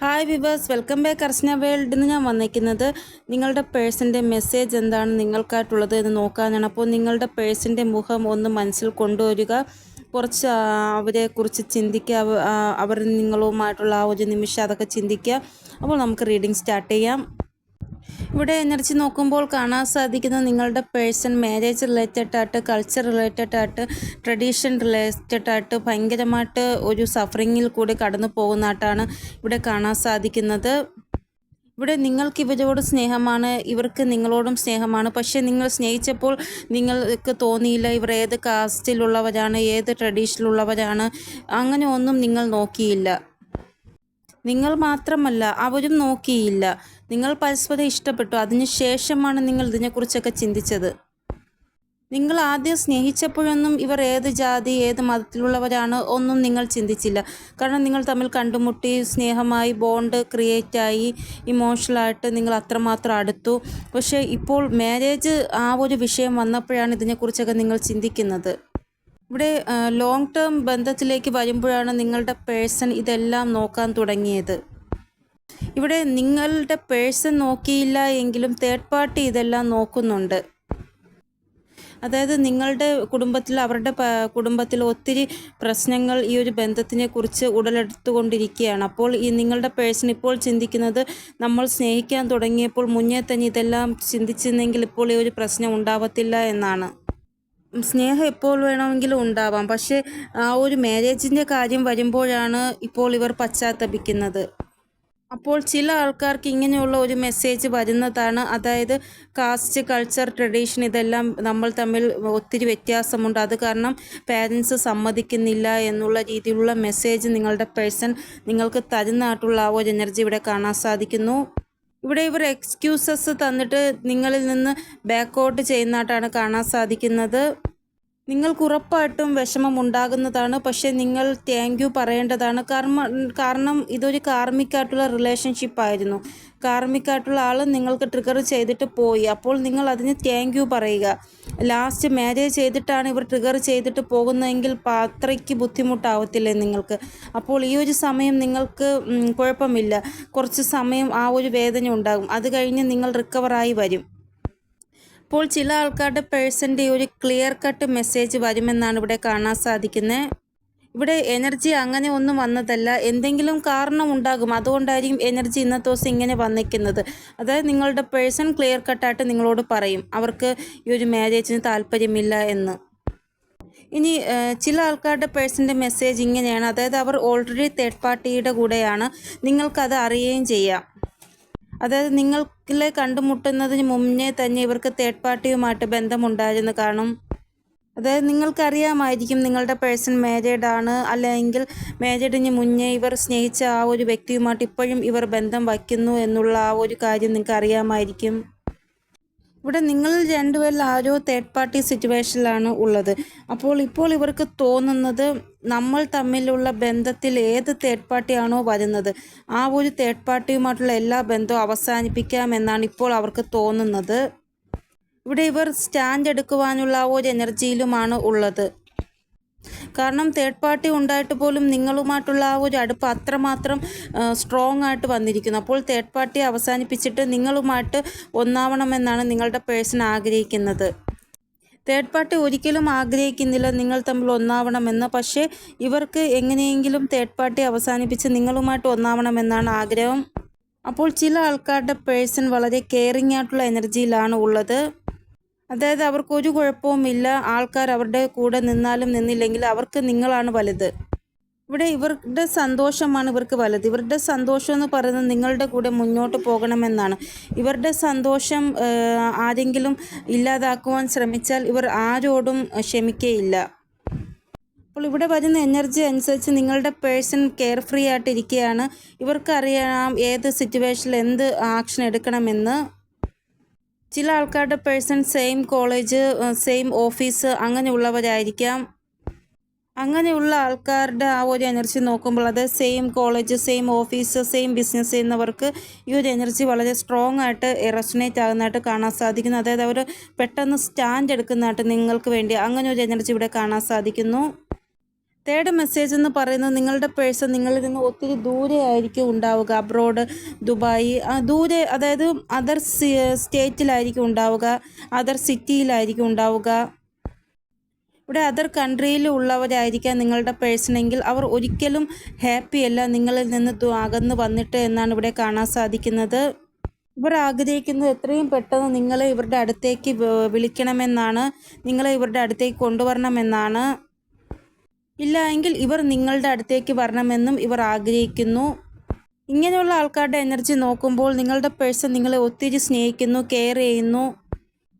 Hi viewers welcome back Archana വേൾഡിൽ നിന്ന് ഞാൻ വന്നിരിക്കുന്നത് നിങ്ങളുടെ പേഴ്സിന്റെ മെസ്സേജ് എന്താണ് നിങ്ങൾക്കായിട്ടുള്ളത് എന്ന് നോക്കാനാണ്. അപ്പോൾ നിങ്ങളുടെ പേഴ്സിന്റെ മുഖം ഒന്ന് മനസ്സിൽ കൊണ്ടുവരിക. കുറച്ച് അവരെക്കുറിച്ച് ചിന്തിക്കുക. അവർ നിങ്ങളുമായിട്ടുള്ള ആ ഒരു നിമിഷം അതൊക്കെ ചിന്തിക്കുക. അപ്പോൾ നമുക്ക് റീഡിംഗ് സ്റ്റാർട്ട് ചെയ്യാം. ഇവിടെ എനർജി നോക്കുമ്പോൾ കാണാൻ സാധിക്കുന്നത് നിങ്ങളുടെ പേഴ്സൺ മാരേജ് റിലേറ്റഡ് ആയിട്ട് കൾച്ചർ റിലേറ്റഡ് ആയിട്ട് ട്രഡീഷൻ റിലേറ്റഡ് ആയിട്ട് ഭയങ്കരമായിട്ട് ഒരു സഫറിങ്ങിൽ കൂടി കടന്നു പോകുന്നതായിട്ടാണ് ഇവിടെ കാണാൻ സാധിക്കുന്നത്. ഇവിടെ നിങ്ങൾക്ക് ഇവരോട് സ്നേഹമാണ് ഇവർക്ക് നിങ്ങളോടും സ്നേഹമാണ്. പക്ഷേ നിങ്ങൾ സ്നേഹിച്ചപ്പോൾ നിങ്ങൾക്ക് തോന്നിയില്ല ഇവർ ഏത് കാസ്റ്റിലുള്ളവരാണ് ഏത് ട്രഡീഷനിലുള്ളവരാണ് അങ്ങനെ ഒന്നും നിങ്ങൾ നോക്കിയില്ല. നിങ്ങൾ മാത്രമല്ല അവരും നോക്കിയില്ല. നിങ്ങൾ പരസ്പരം ഇഷ്ടപ്പെട്ടു. അതിനുശേഷമാണ് നിങ്ങൾ ഇതിനെക്കുറിച്ചൊക്കെ ചിന്തിച്ചത്. നിങ്ങൾ ആദ്യം സ്നേഹിച്ചപ്പോഴൊന്നും ഇവർ ഏത് ജാതി ഏത് മതത്തിലുള്ളവരാണ് ഒന്നും നിങ്ങൾ ചിന്തിച്ചില്ല. കാരണം നിങ്ങൾ തമ്മിൽ കണ്ടുമുട്ടി സ്നേഹമായി ബോണ്ട് ക്രിയേറ്റായി ഇമോഷണലായിട്ട് നിങ്ങൾ അത്രമാത്രം അടുത്തു. പക്ഷേ ഇപ്പോൾ മാരേജ് ആ ഒരു വിഷയം വന്നപ്പോഴാണ് ഇതിനെക്കുറിച്ചൊക്കെ നിങ്ങൾ ചിന്തിക്കുന്നത്. ഇവിടെ ലോങ് ടേം ബന്ധത്തിലേക്ക് വരുമ്പോഴാണ് നിങ്ങളുടെ പേഴ്സൺ ഇതെല്ലാം നോക്കാൻ തുടങ്ങിയത്. ഇവിടെ നിങ്ങളുടെ പേഴ്സൺ നോക്കിയില്ല എങ്കിലും തേർഡ് പാർട്ടി ഇതെല്ലാം നോക്കുന്നുണ്ട്. അതായത് നിങ്ങളുടെ കുടുംബത്തിൽ അവരുടെ കുടുംബത്തിൽ ഒത്തിരി പ്രശ്നങ്ങൾ ഈ ഒരു ബന്ധത്തിനെ കുറിച്ച് ഉടലെടുത്തുകൊണ്ടിരിക്കുകയാണ്. അപ്പോൾ ഈ നിങ്ങളുടെ പേഴ്സൺ ഇപ്പോൾ ചിന്തിക്കുന്നത് നമ്മൾ സ്നേഹിക്കാൻ തുടങ്ങിയപ്പോൾ മുന്നേ തന്നെ ഇതെല്ലാം ചിന്തിച്ചിരുന്നെങ്കിൽ ഇപ്പോൾ ഈ ഒരു പ്രശ്നം ഉണ്ടാവത്തില്ല എന്നാണ്. സ്നേഹം എപ്പോൾ വേണമെങ്കിലും ഉണ്ടാവാം. പക്ഷേ ആ ഒരു മാരേജിന്റെ കാര്യം വരുമ്പോഴാണ് ഇപ്പോൾ ഇവർ പശ്ചാത്തപിക്കുന്നത്. അപ്പോൾ ചില ആൾക്കാർക്ക് ഇങ്ങനെയുള്ള ഒരു മെസ്സേജ് വരുന്നതാണ്. അതായത് കാസ്റ്റ് കൾച്ചർ ട്രഡീഷൻ ഇതെല്ലാം നമ്മൾ തമ്മിൽ ഒത്തിരി വ്യത്യാസമുണ്ട്. അത് കാരണം പാരൻസ് സമ്മതിക്കുന്നില്ല എന്നുള്ള രീതിയിലുള്ള മെസ്സേജ് നിങ്ങളുടെ പേഴ്സൺ നിങ്ങൾക്ക് തരുന്നതായിട്ടുള്ള ആ ഒരു എനർജി ഇവിടെ കാണാൻ സാധിക്കുന്നു. ഇവിടെ ഇവർ എക്സ്ക്യൂസസ് തന്നിട്ട് നിങ്ങളിൽ നിന്ന് ബാക്ക് ഔട്ട് ചെയ്യുന്നതായിട്ടാണ് കാണാൻ സാധിക്കുന്നത്. നിങ്ങൾക്ക് ഉറപ്പായിട്ടും വിഷമം ഉണ്ടാകുന്നതാണ്. പക്ഷേ നിങ്ങൾ താങ്ക് യു പറയേണ്ടതാണ്. കർമ്മ കാരണം ഇതൊരു കാർമിക്കായിട്ടുള്ള റിലേഷൻഷിപ്പ് ആയിരുന്നു. കാർമിക്കായിട്ടുള്ള ആൾ നിങ്ങൾക്ക് ട്രിഗർ ചെയ്തിട്ട് പോയി. അപ്പോൾ നിങ്ങൾ അതിന് താങ്ക് യു പറയുക. ലാസ്റ്റ് മാരേജ് ചെയ്തിട്ടാണ് ഇവർ ട്രിഗർ ചെയ്തിട്ട് പോകുന്നതെങ്കിൽ അത്രയ്ക്ക് ബുദ്ധിമുട്ടാവത്തില്ലേ നിങ്ങൾക്ക്? അപ്പോൾ ഈ ഒരു സമയം നിങ്ങൾക്ക് കുഴപ്പമില്ല. കുറച്ച് സമയം ആ ഒരു വേദന ഉണ്ടാകും. അത് കഴിഞ്ഞ് നിങ്ങൾ റിക്കവറായി വരും. ഇപ്പോൾ ചില ആൾക്കാരുടെ പേഴ്സന്റെ ഒരു ക്ലിയർ കട്ട് മെസ്സേജ് വരുമെന്നാണ് ഇവിടെ കാണാൻ സാധിക്കുന്നത് ഇവിടെ എനർജി അങ്ങനെ ഒന്നും വന്നതല്ല. എന്തെങ്കിലും കാരണം ഉണ്ടാകും. അതുകൊണ്ടായിരിക്കും എനർജി ഇന്നത്തെ ദിവസം ഇങ്ങനെ വന്നിരിക്കുന്നത് അതായത് നിങ്ങളുടെ പേഴ്സൺ ക്ലിയർ കട്ടായിട്ട് നിങ്ങളോട് പറയും. അവർക്ക് ഈ ഒരു മാരേജിന് താല്പര്യമില്ല എന്ന്. ഇനി ചില ആൾക്കാരുടെ പേഴ്സന്റെ മെസ്സേജ് ഇങ്ങനെയാണ്. അതായത് അവർ ഓൾറെഡി തേർഡ് പാർട്ടിയുടെ കൂടെയാണ്. നിങ്ങൾക്കത് അറിയുകയും ചെയ്യാം. അതായത് നിങ്ങളെ കണ്ടുമുട്ടുന്നതിന് മുന്നേ തന്നെ ഇവർക്ക് തേർഡ് പാർട്ടിയുമായിട്ട് ബന്ധമുണ്ടായിരുന്നു. കാണും അതായത് നിങ്ങൾക്കറിയാമായിരിക്കും നിങ്ങളുടെ പേഴ്സൺ മാരീഡ് ആണ്. അല്ലെങ്കിൽ മാരീഡിന് മുന്നേ ഇവർ സ്നേഹിച്ച ആ ഒരു വ്യക്തിയുമായിട്ട് ഇപ്പോഴും ഇവർ ബന്ധം വയ്ക്കുന്നു എന്നുള്ള ആ ഒരു കാര്യം നിങ്ങൾക്ക് അറിയാമായിരിക്കും ഇവിടെ നിങ്ങൾ രണ്ടുപേരിൽ ആരോ തേർഡ് പാർട്ടി സിറ്റുവേഷനിലാണ് ഉള്ളത്. അപ്പോൾ ഇപ്പോൾ ഇവർക്ക് തോന്നുന്നത് നമ്മൾ തമ്മിലുള്ള ബന്ധത്തിൽ ഏത് തേർഡ് പാർട്ടിയാണോ വരുന്നത്. ആ ഒരു തേർഡ് പാർട്ടിയുമായിട്ടുള്ള എല്ലാ ബന്ധവും അവസാനിപ്പിക്കാം എന്നാണ് ഇപ്പോൾ അവർക്ക് തോന്നുന്നത്. ഇവിടെ ഇവർ സ്റ്റാൻഡ് എടുക്കുവാനുള്ള ഒരു എനർജിയിലുമാണ് ഉള്ളത്. കാരണം തേർഡ് പാർട്ടി ഉണ്ടായിട്ട് പോലും നിങ്ങളുമായിട്ടുള്ള ആ ഒരു അടുപ്പ് അത്രമാത്രം സ്ട്രോങ് ആയിട്ട് വന്നിരിക്കുന്നു. അപ്പോൾ തേർഡ് പാർട്ടി അവസാനിപ്പിച്ചിട്ട് നിങ്ങളുമായിട്ട് ഒന്നാവണമെന്നാണ് നിങ്ങളുടെ പേഴ്സൺ ആഗ്രഹിക്കുന്നത്. തേർഡ് പാർട്ടി ഒരിക്കലും ആഗ്രഹിക്കുന്നില്ല നിങ്ങൾ തമ്മിൽ ഒന്നാവണമെന്ന്. പക്ഷേ ഇവർക്ക് എങ്ങനെയെങ്കിലും തേർഡ് പാർട്ടി അവസാനിപ്പിച്ച് നിങ്ങളുമായിട്ട് ഒന്നാവണമെന്നാണ് ആഗ്രഹം. അപ്പോൾ ചില ആൾക്കാരുടെ പേഴ്സൺ വളരെ കെയറിങ് ആയിട്ടുള്ള എനർജിയിലാണ് ഉള്ളത്. അതായത് അവർക്ക് ഒരു കുഴപ്പവുമില്ല ആൾക്കാർ അവരുടെ കൂടെ നിന്നാലും നിന്നില്ലെങ്കിൽ അവർക്ക് നിങ്ങളാണ് വലുത്. ഇവിടെ ഇവരുടെ സന്തോഷമാണ് ഇവർക്ക് വലുത്. ഇവരുടെ സന്തോഷം എന്ന് പറയുന്നത് നിങ്ങളുടെ കൂടെ മുന്നോട്ട് പോകണമെന്നാണ്. ഇവരുടെ സന്തോഷം ആരെങ്കിലും ഇല്ലാതാക്കുവാൻ ശ്രമിച്ചാൽ ഇവർ ആരോടും ക്ഷമിക്കയില്ല. അപ്പോൾ ഇവിടെ വരുന്ന എനർജി അനുസരിച്ച് നിങ്ങളുടെ പേഴ്സൺ കെയർ ഫ്രീ ആയിട്ടിരിക്കുകയാണ് ഇവർക്കറിയാം ഏത് സിറ്റുവേഷനിൽ എന്ത് ആക്ഷൻ എടുക്കണമെന്ന്. ചില ആൾക്കാരുടെ person same college same office അങ്ങനെയുള്ളവരായിരിക്കാം. അങ്ങനെയുള്ള ആൾക്കാരുടെ ആ ഒരു എനർജി നോക്കുമ്പോൾ അത് same college same office same business ചെയ്യുന്നവർക്ക് ഈ ഒരു എനർജി വളരെ സ്ട്രോങ് ആയിട്ട് റെസ്റ്റിനേറ്റ് ആകുന്നതായിട്ട് കാണാൻ സാധിക്കുന്നു. അതായത് അവർ പെട്ടെന്ന് സ്റ്റാൻഡ് എടുക്കുന്നതായിട്ട് നിങ്ങൾക്ക് വേണ്ടി അങ്ങനെ ഒരു എനർജി ഇവിടെ കാണാൻ സാധിക്കുന്നു. തേർഡ് മെസ്സേജ് എന്ന് പറയുന്നത് നിങ്ങളുടെ പേഴ്സൺ നിങ്ങളിൽ നിന്ന് ഒത്തിരി ദൂരെ ആയിരിക്കും ഉണ്ടാവുക. അബ്രോഡ് ദുബായ് ദൂരെ അതായത് അതർ സ്റ്റേറ്റിലായിരിക്കും ഉണ്ടാവുക. അതർ സിറ്റിയിലായിരിക്കും ഉണ്ടാവുക. ഇവിടെ അതർ കൺട്രിയിൽ ഉള്ളവരായിരിക്കാം നിങ്ങളുടെ പേഴ്സണെങ്കിൽ അവർ ഒരിക്കലും ഹാപ്പി അല്ല നിങ്ങളിൽ നിന്ന് അകന്ന് വന്നിട്ട് എന്നാണ് ഇവിടെ കാണാൻ സാധിക്കുന്നത്. ഇവർ ആഗ്രഹിക്കുന്നത് എത്രയും പെട്ടെന്ന് നിങ്ങളെ ഇവരുടെ അടുത്തേക്ക് വിളിക്കണമെന്നാണ്. നിങ്ങളെ ഇവരുടെ അടുത്തേക്ക് കൊണ്ടുവരണമെന്നാണ്. ഇല്ല എങ്കിൽ ഇവർ നിങ്ങളുടെ അടുത്തേക്ക് വരണമെന്നും ഇവർ ആഗ്രഹിക്കുന്നു. ഇങ്ങനെയുള്ള ആൾക്കാരുടെ എനർജി നോക്കുമ്പോൾ നിങ്ങളുടെ പേഴ്സൺ നിങ്ങളെ ഒത്തിരി സ്നേഹിക്കുന്നു കെയർ ചെയ്യുന്നു.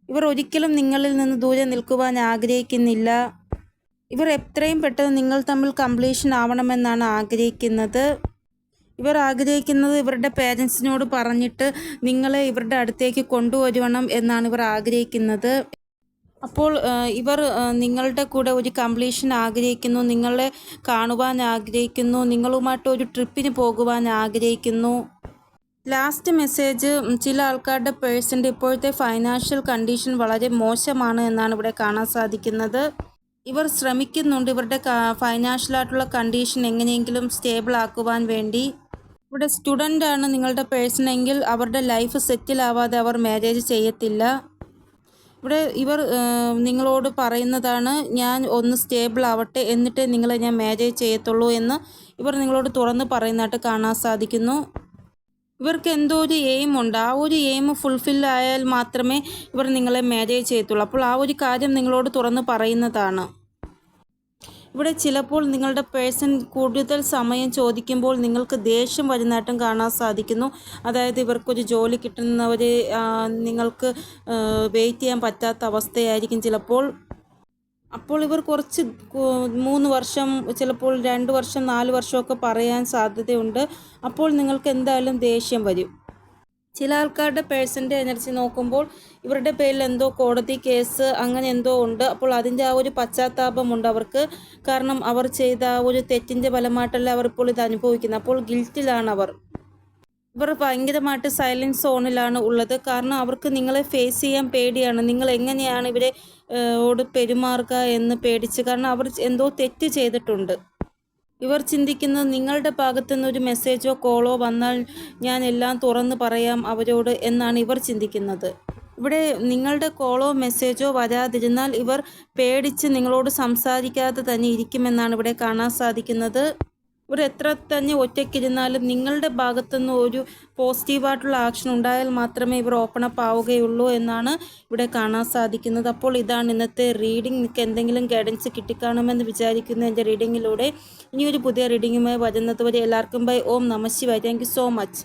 ഇവർ ഒരിക്കലും നിങ്ങളിൽ നിന്ന് ദൂരെ നിൽക്കുവാൻ ആഗ്രഹിക്കുന്നില്ല. ഇവർ എത്രയും പെട്ടെന്ന് നിങ്ങൾ തമ്മിൽ കംപ്ലീഷൻ ആവണമെന്നാണ് ആഗ്രഹിക്കുന്നത്. ഇവർ ആഗ്രഹിക്കുന്നത് ഇവരുടെ പേരൻസിനോട് പറഞ്ഞിട്ട് നിങ്ങളെ ഇവരുടെ അടുത്തേക്ക് കൊണ്ടുവരണം എന്നാണ് ഇവർ ആഗ്രഹിക്കുന്നത്. അപ്പോൾ ഇവർ നിങ്ങളുടെ കൂടെ ഒരു കംപ്ലീഷൻ ആഗ്രഹിക്കുന്നു നിങ്ങളെ കാണുവാൻ ആഗ്രഹിക്കുന്നു നിങ്ങളുമായിട്ട് ഒരു ട്രിപ്പിന് പോകുവാൻ ആഗ്രഹിക്കുന്നു. ലാസ്റ്റ് മെസ്സേജ് ചില ആൾക്കാരുടെ പേഴ്സന്റെ ഇപ്പോഴത്തെ ഫൈനാൻഷ്യൽ കണ്ടീഷൻ വളരെ മോശമാണ് എന്നാണ് ഇവിടെ കാണാൻ സാധിക്കുന്നത്. ഇവർ ശ്രമിക്കുന്നുണ്ട് ഇവരുടെ ഫൈനാൻഷ്യലായിട്ടുള്ള കണ്ടീഷൻ എങ്ങനെയെങ്കിലും സ്റ്റേബിൾ ആക്കുവാൻ വേണ്ടി. ഇവിടെ സ്റ്റുഡന്റ് ആണ് നിങ്ങളുടെ പേഴ്സൺ എങ്കിൽ അവരുടെ ലൈഫ് സെറ്റിൽ ആവാതെ അവർ മാരേജ് ചെയ്യത്തില്ല. ഇവിടെ ഇവർ നിങ്ങളോട് പറയുന്നതാണ് ഞാൻ ഒന്ന് സ്റ്റേബിൾ ആവട്ടെ എന്നിട്ട് നിങ്ങളെ ഞാൻ മാരേജ് ചെയ്യത്തുള്ളൂ എന്ന് ഇവർ നിങ്ങളോട് തുറന്ന് പറയുന്നതായിട്ട് കാണാൻ സാധിക്കുന്നു. ഇവർക്ക് എന്തോ ഒരു എയിം ഉണ്ട്. ആ ഒരു എയിം ഫുൾഫിൽ ആയാൽ മാത്രമേ ഇവർ നിങ്ങളെ മാരേജ് ചെയ്യത്തുള്ളൂ. അപ്പോൾ ആ ഒരു കാര്യം നിങ്ങളോട് തുറന്ന് പറയുന്നതാണ്. ഇവിടെ ചിലപ്പോൾ നിങ്ങളുടെ പേഴ്സൺ കൂടുതൽ സമയം ചോദിക്കുമ്പോൾ നിങ്ങൾക്ക് ദേഷ്യം വരുന്നതായിട്ടും കാണാൻ സാധിക്കുന്നു. അതായത് ഇവർക്കൊരു ജോലി കിട്ടുന്നവർ നിങ്ങൾക്ക് വെയിറ്റ് ചെയ്യാൻ പറ്റാത്ത അവസ്ഥയായിരിക്കും ചിലപ്പോൾ. അപ്പോൾ ഇവർ കുറച്ച് മൂന്ന് വർഷം ചിലപ്പോൾ രണ്ട് വർഷം നാല് വർഷമൊക്കെ പറയാൻ സാധ്യതയുണ്ട്. അപ്പോൾ നിങ്ങൾക്ക് എന്തായാലും ദേഷ്യം വരും. ചില ആൾക്കാരുടെ പേഴ്സന്റെ എനർജി നോക്കുമ്പോൾ ഇവരുടെ പേരിൽ എന്തോ കോടതി കേസ് അങ്ങനെ എന്തോ ഉണ്ട്. അപ്പോൾ അതിന്റെ ആ ഒരു പശ്ചാത്താപമുണ്ട് അവർക്ക്. കാരണം അവർ ചെയ്ത ആ ഒരു തെറ്റിന്റെ ഫലമായിട്ടല്ല അവർ ഇപ്പോൾ ഇത് അനുഭവിക്കുന്നത്. അപ്പോൾ ഗിൽറ്റിലാണ് അവർ. ഇവർ ഭയങ്കരമായിട്ട് സൈലൻസ് സോണിലാണ് ഉള്ളത്. കാരണം അവർക്ക് നിങ്ങളെ ഫേസ് ചെയ്യാൻ പേടിയാണ്. നിങ്ങൾ എങ്ങനെയാണ് ഇവരെ ഓട് പെരുമാറുക എന്ന് പേടിച്ച്. കാരണം അവർ എന്തോ തെറ്റ് ചെയ്തിട്ടുണ്ട്. ഇവർ ചിന്തിക്കുന്നത് നിങ്ങളുടെ ഭാഗത്തു നിന്നൊരു ഒരു മെസ്സേജോ കോളോ വന്നാൽ ഞാൻ എല്ലാം തുറന്ന് പറയാം അവരോട് എന്നാണ് ഇവർ ചിന്തിക്കുന്നത്. ഇവിടെ നിങ്ങളുടെ കോളോ മെസ്സേജോ വരാതിരുന്നാൽ ഇവർ പേടിച്ച് നിങ്ങളോട് സംസാരിക്കാതെ തന്നെ ഇരിക്കുമെന്നാണ് ഇവിടെ കാണാൻ സാധിക്കുന്നത്. ഇവർ എത്ര തന്നെ ഒറ്റയ്ക്കിരുന്നാലും നിങ്ങളുടെ ഭാഗത്തുനിന്ന് ഒരു പോസിറ്റീവായിട്ടുള്ള ആക്ഷൻ ഉണ്ടായാൽ മാത്രമേ ഇവർ ഓപ്പൺ അപ്പ് ആവുകയുള്ളൂ എന്നാണ് ഇവിടെ കാണാൻ സാധിക്കുന്നത്. അപ്പോൾ ഇതാണ് ഇന്നത്തെ റീഡിംഗ്. നിങ്ങൾക്ക് എന്തെങ്കിലും ഗൈഡൻസ് കിട്ടിക്കാണുമെന്ന് വിചാരിക്കുന്നു എന്റെ റീഡിങ്ങിലൂടെ ഇനിയൊരു ഒരു പുതിയ റീഡിങ്ങുമായി വരുന്നത് വരെ എല്ലാവർക്കും ബൈ. ഓം നമ ശിവായ. Thank so much.